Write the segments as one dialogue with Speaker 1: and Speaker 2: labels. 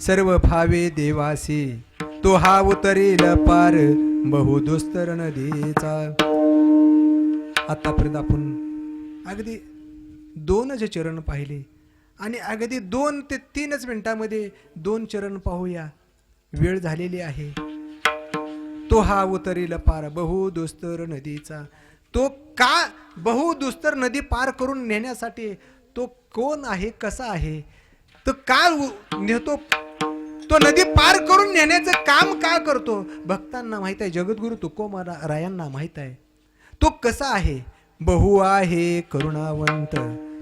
Speaker 1: सर्व भावे देवासी तो हा उतरील पार बहुदुस्तर नदीचा. आतापर्यंत आपण अगदी दोनच चरण पाहिले आणि अगदी दोन ते तीनच मिनिटामध्ये दोन चरण पाहूया. वेळ झालेली आहे. तो हा उतरील पार बहुदुस्तर नदीचा. तो का बहुदुस्तर नदी पार करून नेण्यासाठी तो कोण आहे कसा आहे? तर का नेतो तो नदी पार करून नेण्याचं काम का करतो? भक्तांना माहीत आहे जगद्गुरु तुकोमारा रायांना माहीत आहे. तो कसा आहे? बहु आहे करुणावंत.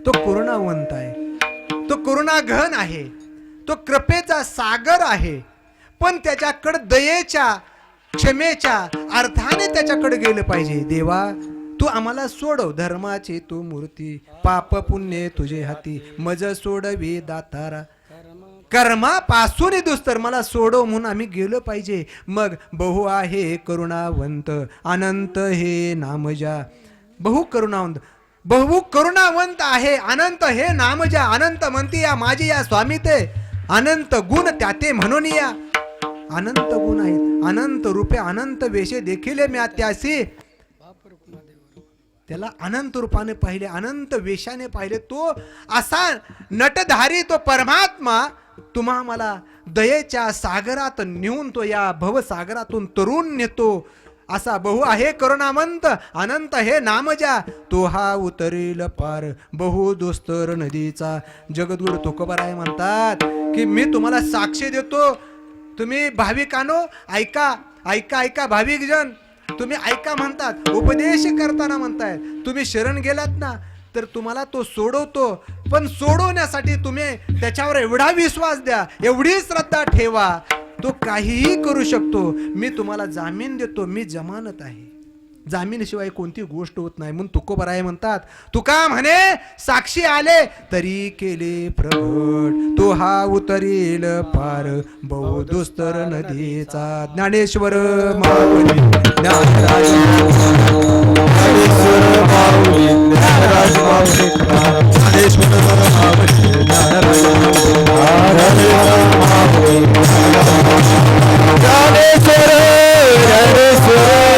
Speaker 1: तो करुणावंत आहे. तो करुणाघन आहे. तो कृपेचा सागर आहे. पण त्याच्याकडं दयेच्या क्षमेच्या अर्थाने त्याच्याकडे गेलं पाहिजे. देवा तू आम्हाला सोडव धर्माची तू मूर्ती पाप पुण्य तुझे हाती मज सोडवी दातारा. कर्मापासून दुस्तर मला सोडव म्हणून आम्ही गेलो पाहिजे. मग बहु आहे करुणावंत अनंत हे नामजा. बहु करुणावंत बहु करुणावंत आहे अनंत हे नामजा. अनंत म्हणते या माझी या स्वामी ते. अनंत गुण त्याते म्हणून या. अनंत गुण आहेत. अनंत रूपे अनंत वेशे देखील मी त्यासी त्याला अनंत रूपाने पाहिले अनंत वेशाने पाहिले. तो असा नटधारी तो परमात्मा तुम्हा मला दयेच्या सागरात नेऊन तो या भवसागरातून तरुण नेतो. असा बहु आहे करुणामंत अनंत हे नामजा. तो हा उतरेल पार बहु दोस्तर नदीचा जगद्गुरु तुकोबाराय म्हणतात की मी तुम्हाला साक्षी देतो. तुम्ही भाविकानो ऐका ऐका ऐका भाविक जन तुम्ही ऐका म्हणतात उपदेश करताना म्हणताय तुम्ही शरण गेलात ना तर तुम्हाला तो सोडवतो. पण सोडवण्यासाठी तुम्ही त्याच्यावर एवढा विश्वास द्या एवढी श्रद्धा ठेवा. तो काहीही करू शकतो. मी तुम्हाला जामीन देतो मी जमानत आहे. जामीनशिवाय कोणती गोष्ट होत नाही म्हणून तुकोबराय म्हणतात तुका म्हणे साक्षी आले तरी केले प्रगट तो हा उतरील पार बहुदुस्तर नदीचा ज्ञानेश्वर माऊली ज्ञानेश्वर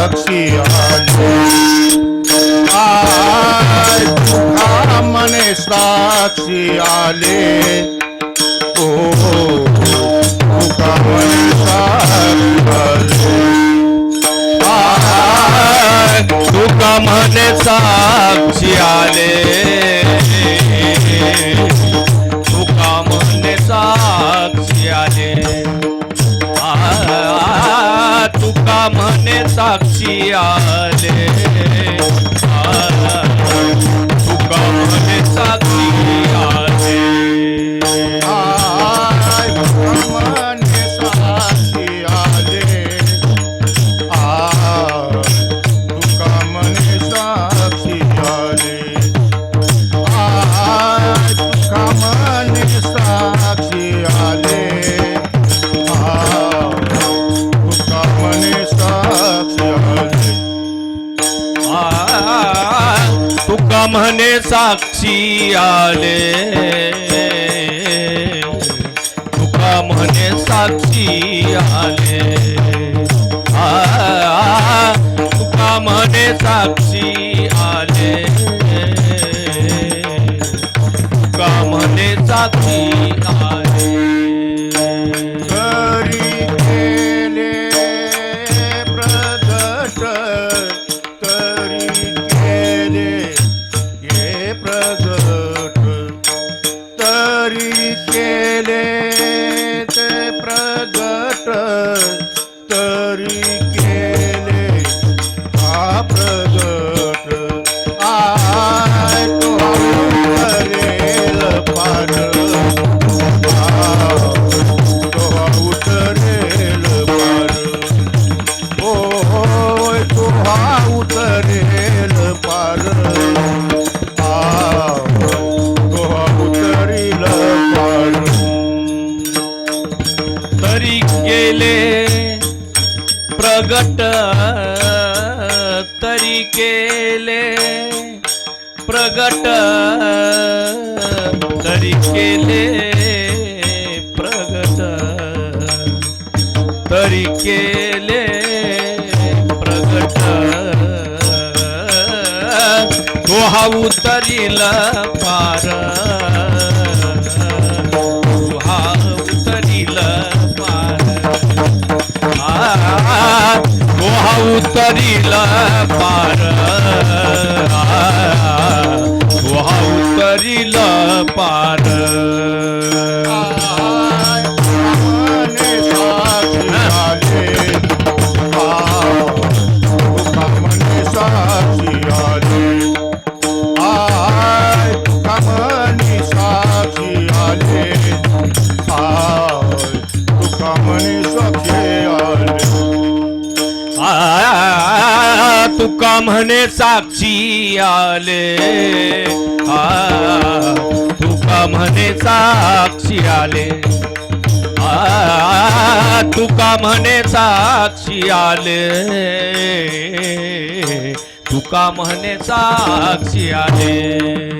Speaker 2: साक्षी आले. हो, आय तुका मने साक्षी आले. ओ तुका मने साक्षी आले. आय तुका मने साक्षी आले. तुका मने साक्षी आले. तुका मने சாட்சியாலே साक्षी आले. तुका म्हणे साक्षी आले. तुका म्हणे साक्षी आले. तुका म्हणे साक्षी तो हा उतरील पार। तो उतरील पार। तो हा पार।
Speaker 3: हा उतरील पार। म्हणे साक्षी आले. हा तुका साक्षी आले. आ तुका म्हणे साक्षी आले. तुका म्हणे साक्षी आले.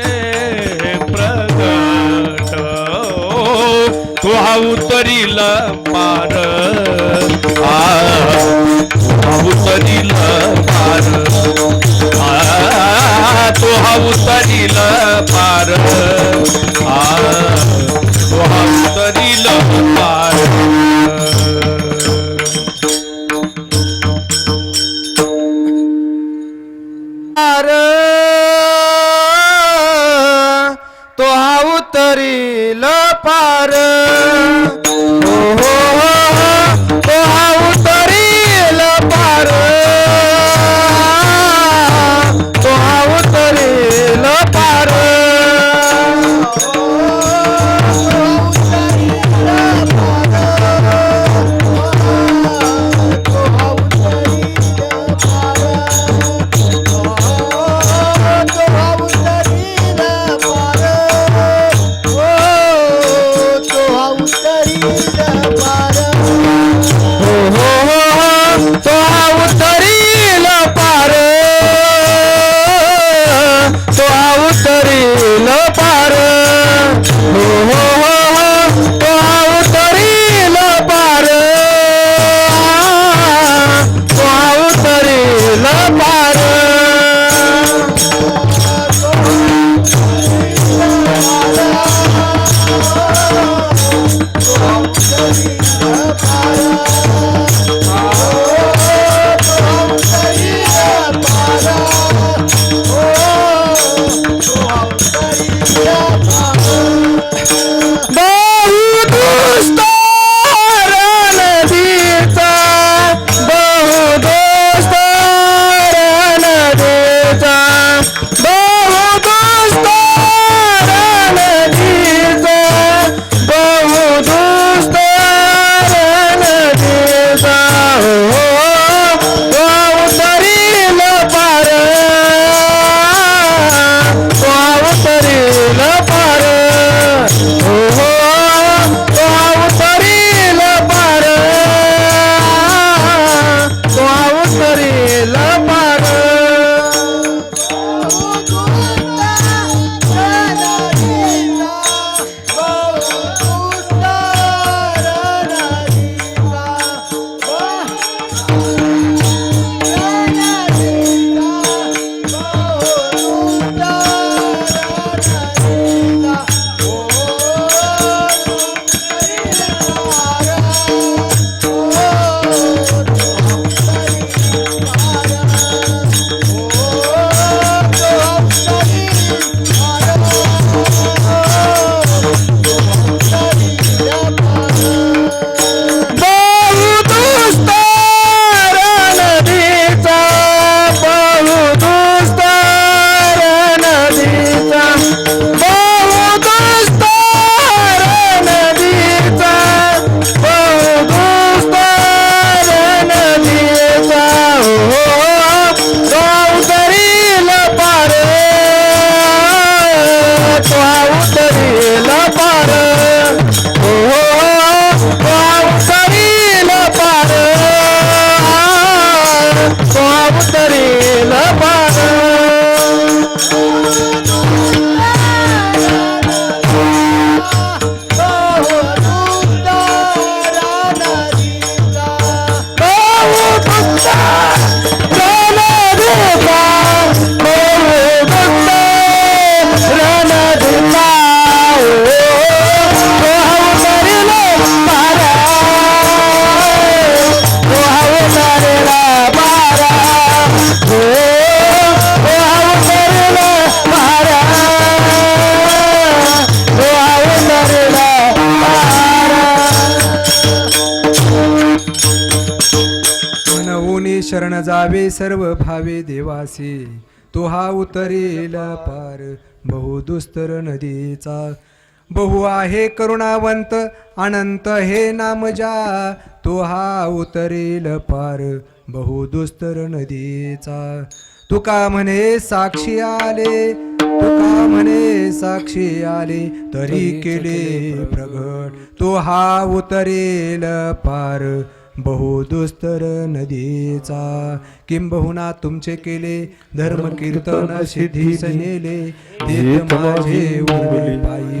Speaker 4: उतरील पार आ, तो हा उतरील पार आ, तो हा उतरील पार आ, तो हा
Speaker 1: तो शरण सर्व भावे देवासी तो हा उतरेल पार. बहुदुस्तर नदीचा बहु आहे करुणावंत अनंत हे नाम जा. तो हा उतरेल पार बहुदुस्तर नदीचा. तुका म्हणे साक्षी आले तुका म्हणे साक्षी आले तरी केले प्रगट. तो हा उतरेल पार बहु दुस्तर नदीचा. किंबहुना तुमचे केले? धर्म कीर्तन सिद्धीस नेले माझे पायी.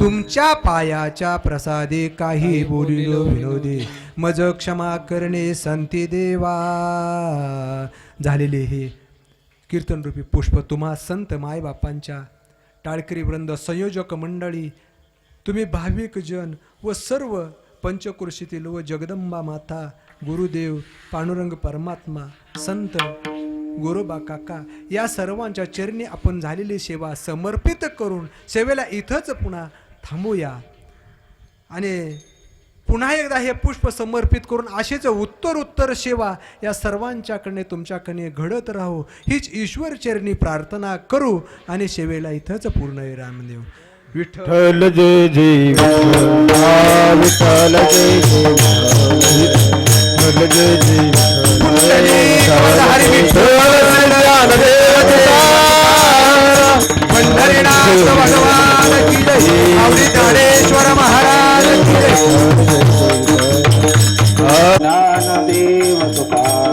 Speaker 1: तुमच्या पायाच्या प्रसादे काही बोलिलो विनोदी. मज क्षमा करणे संती देवा. झालेले हे कीर्तनरूपी पुष्प तुम्हा संत मायबापांच्या. टाळकरी वृंद संयोजक मंडळी तुम्ही भाविक जन व सर्व पंचकृषीतील व जगदंबा माता गुरुदेव पांडुरंग परमात्मा संत गोरोबा काका या सर्वांच्या चरणी आपण झालेली सेवा समर्पित करून सेवेला इथंच पुन्हा थांबूया. आणि पुन्हा एकदा हे पुष्प समर्पित करून असेच उत्तर उत्तर सेवा या सर्वांच्याकडे तुमच्याकडे घडत राहू हीच ईश्वर चरणी प्रार्थना करू आणि सेवेला इथंच पूर्ण रामदेव देऊ.
Speaker 2: विठ्ठल जय जय विठ्ठल जय विठ्ठल जय जय विठ्ठल महाराज
Speaker 1: की
Speaker 2: सुखा